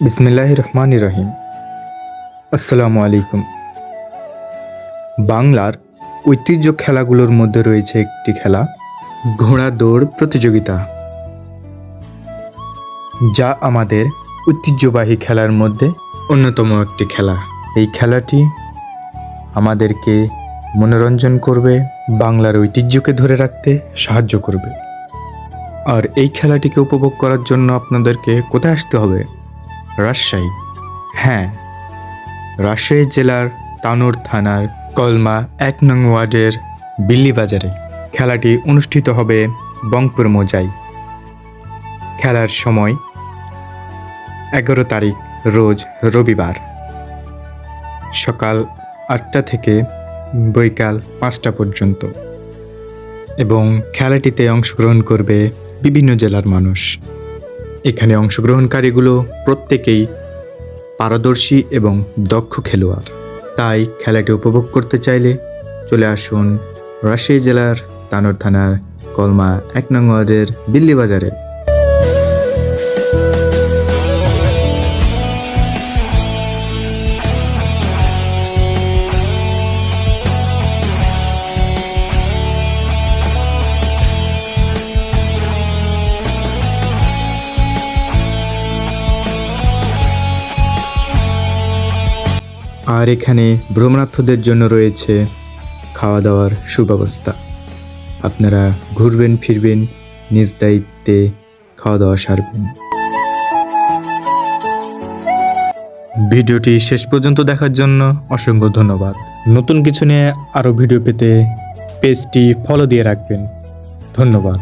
বিসমিল্লাহ রহমান রহিম। আসসালামু আলাইকুম। বাংলার ঐতিহ্য খেলাগুলোর মধ্যে রয়েছে একটি খেলা, ঘোড়া দৌড় প্রতিযোগিতা, যা আমাদের ঐতিহ্যবাহী খেলার মধ্যে অন্যতম একটি খেলা। এই খেলাটি আমাদেরকে মনোরঞ্জন করবে, বাংলার ঐতিহ্যকে ধরে রাখতে সাহায্য করবে। আর এই খেলাটিকে উপভোগ করার জন্য আপনাদেরকে কোথায় আসতে হবে? রাজশাহী। হ্যাঁ রাজশাহী জেলার তানোর থানার কলমা এক নং ওয়ার্ডের বিল্লিবাজারে খেলাটি অনুষ্ঠিত হবে বংপুর মোজাই। খেলার সময় এগারো তারিখ রোজ রবিবার। সকাল আটটা থেকে বৈকাল পাঁচটা পর্যন্ত। এবং খেলাটিতে অংশগ্রহণ করবে বিভিন্ন জেলার মানুষ। এখানে অংশগ্রহণকারীগুলো প্রত্যেকেই পারদর্শী এবং দক্ষ খেলোয়াড়। তাই খেলাটি উপভোগ করতে চাইলে চলে আসুন রাজশাহী জেলার তানোর থানার কলমা এক নং ওয়ার্ডের বিল্লি বাজারে আর এখানে ভ্রমণার্থীদের জন্য রয়েছে খাওয়া দাওয়ার সুব্যবস্থা। আপনারা ঘুরবেন, ফিরবেন, নিজ দায়িত্বে খাওয়া দাওয়া সারবেন। ভিডিওটি শেষ পর্যন্ত দেখার জন্য অসংখ্য ধন্যবাদ। নতুন কিছু নিয়ে আরও ভিডিও পেতে পেজটি ফলো দিয়ে রাখবেন। ধন্যবাদ।